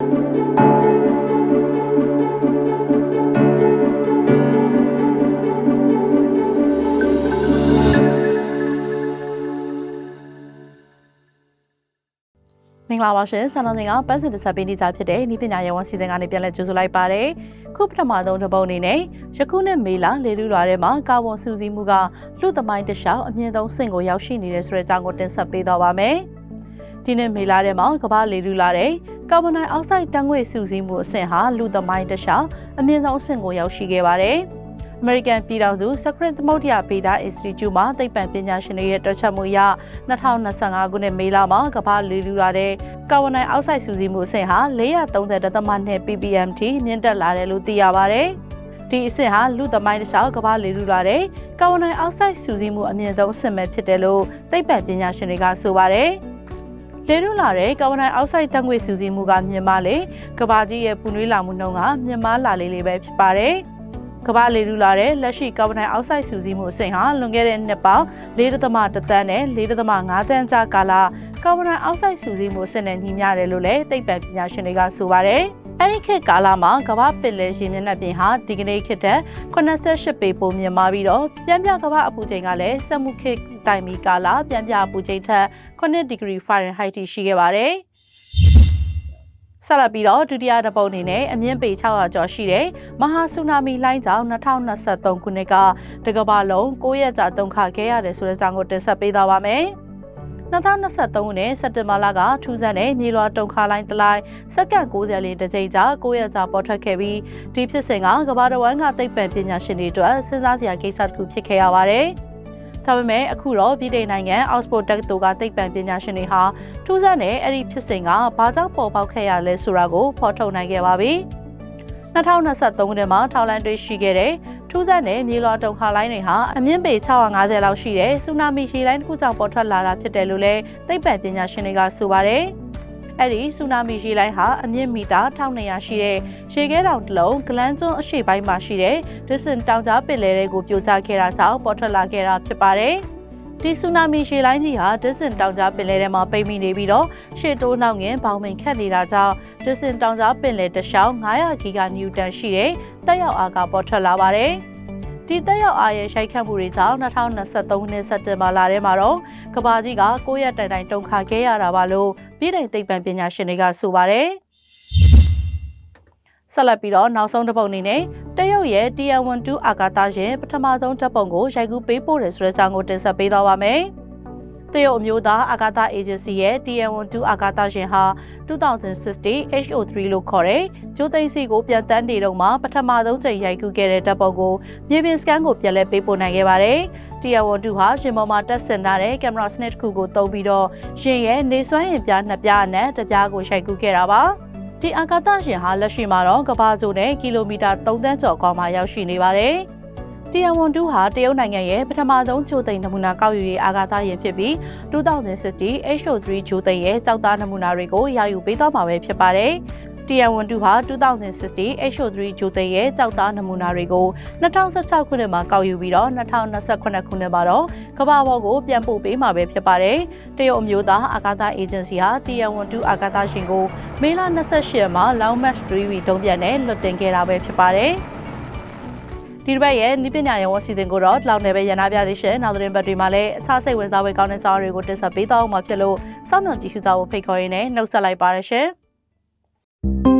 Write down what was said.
မင်္ဂလာပါရှင်ဆန်တော်စင်ကပတ်စင်တစ်ဆက်ပေးနေကြဖြစ်တဲ့ဤပညာရေးဝန်စီစဉ်ကနေပြန်လည်ကြိုဆိုလိုက်ပါတယ်ခုပထမဆုံးတစ်ပုတ်အနေနဲ့ယခုနှစ်မေလလေလူရွာထဲမှာကာဗွန်စူးစီးမှုကလူသမိုင်းတစ်လျှောက်အမြင့်ဆုံးဆင့်ကိုရောက်ရှိနေတဲ့ဆိုတဲ့အကြောင်းကိုတင်ဆက်ပေးသွားပါမယ်ဒီနေ့မေလထဲမှာကမ္ဘာလေလူလာတဲ့ ကာဗွန်ဒိုင်အောက်ဆိုက်တန်ငွေစူးစီးမှုအဆင့်ဟာလူသမိုင်းတစ်လျှောက်အမြင့်ဆုံးအဆင့်ကိုရောက်ရှိခဲ့ပါတယ်။ American ပြည်ထောင်စု Secret သမုဒ္ဒရာဗေဒ Institute မှသိပ္ပံပညာရှင်တွေရဲ့တွက်ချက်မှုအရ2025ခုနှစ်မေလမှာကမ္ဘာလေလူလာတဲ့ကာဗွန်ဒိုင်အောက်ဆိုက်စူးစီးမှုအဆင့်ဟာ430.2 ppm ထိမြင့်တက်လာတယ်လို့သိရပါတယ်။ဒီအဆင့်ဟာလူသမိုင်းတစ်လျှောက်ကမ္ဘာလေလူလာတဲ့ကာဗွန်ဒိုင်အောက်ဆိုက်စူးစီးမှုအမြင့်ဆုံးအဆင့်ပဲဖြစ်တယ်လို့သိပ္ပံပညာရှင်တွေကဆိုပါတယ်။ လေရုလာတဲ့ကာဗွန်ဒိုင်အောက်ဆိုက်တက်ငွေစူးစီးမှုကမြင့်မားလေကဘာကြီးရဲ့ပူနွေးလာမှုနှုန်းကမြင့်မားလာလေးလေးပဲဖြစ်ပါတယ်။ကမ္ဘာလေလူလာတဲ့လက်ရှိကာဗွန်ဒိုင်အောက်ဆိုက်စူးစီးမှုအဆင့်ဟာလွန်ခဲ့တဲ့နှစ်ပေါင်း4.1တန်းနဲ့4.5တန်းကြာကာလကာဗွန်ဒိုင်အောက်ဆိုက်စူးစီးမှုအဆင့်နဲ့ညီမျှတယ်လို့လည်းသိပ္ပံပညာရှင်တွေကဆိုပါတယ်။ အဲဒီခေတ်ကာလမှာကမ္ဘာပင်လယ်ရှင်မျက်နှာပြင်ဟာဒီကနေ့ခေတ်တက်88ပေပိုမြင့်မားပြီးတော့ပြန်ပြကမ္ဘာအပူချိန်ကလည်းစက်မှုခေတ်တိုင်မီကာလပြန်ပြအပူချိန်ထက်9ဒီဂရီဖာရင်ဟိုက်ထိရှိခဲ့ပါတယ်။ဆက်လက်ပြီးတော့ဒုတိယတစ်ပုတ်အနေနဲ့အမြင့်ပေ600ကျော်ရှိတဲ့မဟာဆူနာမီလှိုင်းကြောင့်2023ခုနှစ်ကတကမ္ဘာလုံး9ရက်ကြာတုန်ခါခဲ့ရတယ်ဆိုတဲ့အကြောင်းကိုတင်ဆက်ပေးသွားပါမယ်။ 2023ခုနှစ်စက်တင်ဘာလကထူးဆန်းတဲ့မြေလွှာတုံခါလိုင်းတလိုင်းစက္ကန့်90လေးတစ်ကြိမ်ကြာ9ရက်ကြာပေါ်ထွက်ခဲ့ပြီးဒီဖြစ်စဉ်ကကမ္ဘာတစ်ဝန်းကသိပ္ပံပညာရှင်တွေအတွက်စဉ်းစားစရာကိစ္စတစ်ခုဖြစ်ခဲ့ရပါတယ်။ဒါပေမဲ့အခုတော့ပြည်ထောင်နိုင်ငံအောက်စဖို့တက္ကသိုလ်ကသိပ္ပံပညာရှင်တွေဟာထူးဆန်းတဲ့အဲ့ဒီဖြစ်စဉ်ကဘာကြောင့်ပေါ်ပေါက်ခဲ့ရလဲဆိုတာကိုဖော်ထုတ်နိုင်ခဲ့ပါပြီ။2023ခုနှစ်မှာထောက်လန်းတွေ့ရှိခဲ့တဲ့ ထူးဆန်းတဲ့မြေလွှာတုံခါလိုင်းတွေဟာအမြင့်ပေ650လောက်ရှိတဲ့ဆူနာမီရှည်လိုင်းတစ်ခုကြောင့်ပေါ်ထွက်လာတာဖြစ်တယ်လို့လည်းသိပ္ပံပညာရှင်တွေကဆိုပါတယ်။အဲ့ဒီဆူနာမီရေလိုင်းဟာအမြင့်မီတာ1200ရှိတဲ့ရေခဲတောင်တစ်လုံးဂလန်းကျွန်းအရှေ့ပိုင်းမှာရှိတဲ့ဒစ်စင်တောင်ကြားပင်လယ်တွေကိုပြိုကျခဲ့တာကြောင့်ပေါ်ထွက်လာခဲ့တာဖြစ်ပါတယ်။ ဒီဆူနာမီရှေလိုင်းကြီးဟာဒစ်စင်တောင်ကြားပင်လယ်ထဲမှာပိတ်မိနေပြီးတော့ရှေ့တိုးနောက်ငင်ပေါင်မိန်ခတ်နေတာကြောင့်ဒစ်စင်တောင်ကြားပင်လယ်တစ်လျှောက်900ဂီဂါနျူတန်ရှိတဲ့တက်ရောက်အားကပေါ်ထွက်လာပါတယ်။ဒီတက်ရောက်အားရဲ့ရှိုက်ခတ်မှုတွေကြောင့်2023ခုနှစ်စက်တင်ဘာလထဲမှာတော့ကဘာကြီးက9ရက်တိုင်တိုင်တုန်ခါခဲ့ရတာပါလို့ပြည်ထိုင်သိပ္ပံပညာရှင်တွေကဆိုပါတယ် ဆက်လက်ပြီးတော့နောက်ဆုံးတစ်ပုတ်အနေနဲ့တရုတ်ရဲ့ TN12 အာကာသရဲ့ပထမဆုံးဓာတ်ပုံကိုရိုက်ကူးပေးပို့တယ်ဆိုတဲ့စာကိုတင်ဆက်ပေးသွားပါမယ်။တရုတ်အမျိုးသားအာကာသအေဂျင်စီရဲ့ TN12 အာကာသရှင်ဟာ2060 HO3 လို့ခေါ်တဲ့ဂျိုသိန်းစီကိုပြန်တန်းနေတော့မှပထမဆုံးချိန်ရိုက်ကူးခဲ့တဲ့ဓာတ်ပုံကိုမြေပြင်စကန်ကိုပြန်လဲပေးပို့နိုင်ခဲ့ပါတယ်။ Tier 1 2ဟာရှင်ပေါ်မှာတက်ဆင်ထားတဲ့ကင်မရာစနစ်တစ်ခုကိုသုံးပြီးတော့ရှင်ရဲ့နေစွမ်းရင်ပြားနှစ်ပြားနဲ့တစ်ပြားကိုရိုက်ကူးခဲ့တာပါ ဒီအာကာသရှင်ဟာလက်ရှိမှာတော့ကမ္ဘာကျိုနဲ့ကီလိုမီတာ3သန်းကျော်ကွာမှာရောက်ရှိနေပါတယ်။ TN12 ဟာတရုတ်နိုင်ငံရဲ့ပထမဆုံးချိုသိမ်နမူနာကောက်ယူရေးအာကာသယာဉ်ဖြစ်ပြီး2060 HO3 ချိုသိမ်ရဲ့ကြောက်သားနမူနာတွေကိုရယူပေးသွားမှာပဲဖြစ်ပါတယ်။ TN12 ဟာ2060 HO3 ဂျိုသိရဲ့တောက်သားနမူနာတွေကို2016ခုနှစ်မှာကောက်ယူပြီးတော့2028ခုနှစ်မှာတော့ကမ္ဘာပေါ်ကိုပြန်ပို့ပေးမှာပဲဖြစ်ပါတယ်။တရုတ်အမျိုးသားအာကာသအေဂျင်စီဟာ TN12 အာကာသရှင်ကို မေလ28ရက်မှာ Long March 3 week တုံးပြန်နဲ့လွတ်တင်ခဲ့တာပဲဖြစ်ပါတယ်။ဒီတစ်ပတ်ရဲ့နိပညာရေးဝန်စီစဉ်ကိုတော့လောက်နေပဲရန်နာပြသေးရှင်နောက်သတင်းပတ်တွေမှာလည်းအခြားစိတ်ဝင်စားဖွယ်ကောင်းတဲ့စာအုပ်တွေကိုတင်ဆက်ပေးသွားအောင်မှာဖြစ်လို့စောင့်မျှော်ကြည့်ရှုကြဖို့ဖိတ်ခေါ်ရင်းနဲ့နှုတ်ဆက်လိုက်ပါရရှင်။